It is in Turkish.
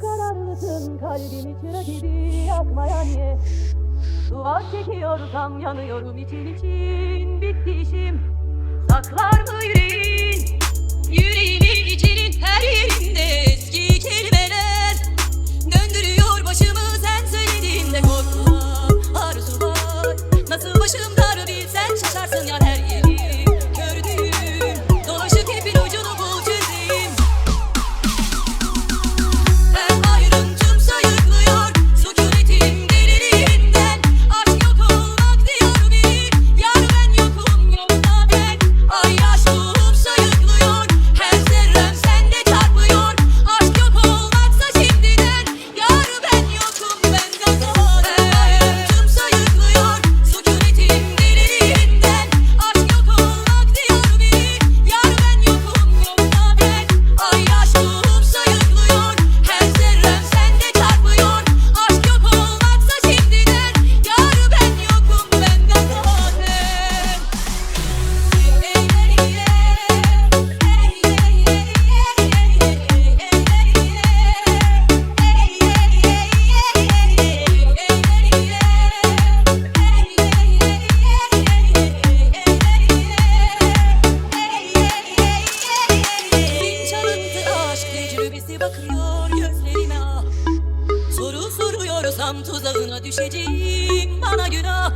Kararlısın kalbim çıra gibi yakmaya niye? Duvar çekiyorsam yanıyorum için için bitti işim. Saklar mı yüreğim? Sevdam tuzağına düşeceğim. Bana günah